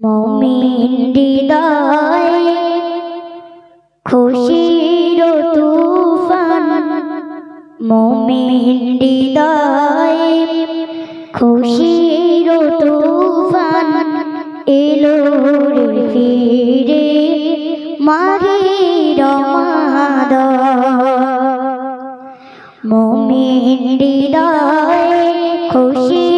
মমিন হৃদয় খুশির তুফান মমিন হৃদয় খুশির তুফান এলো ফিরে হৃদয় খুশির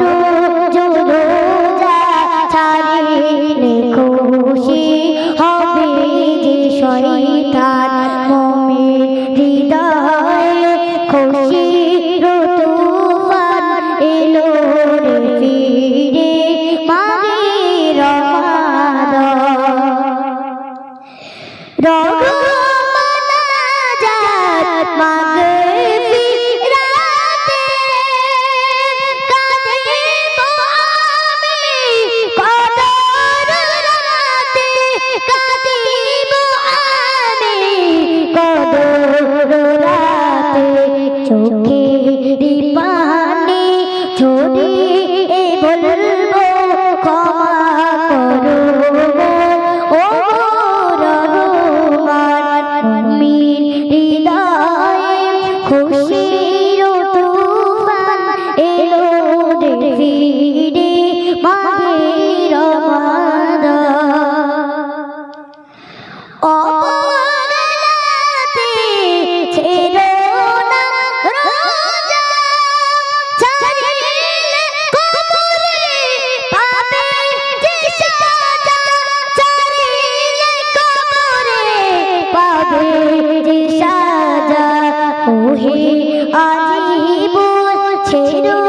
Oh. চোখে potato. potato.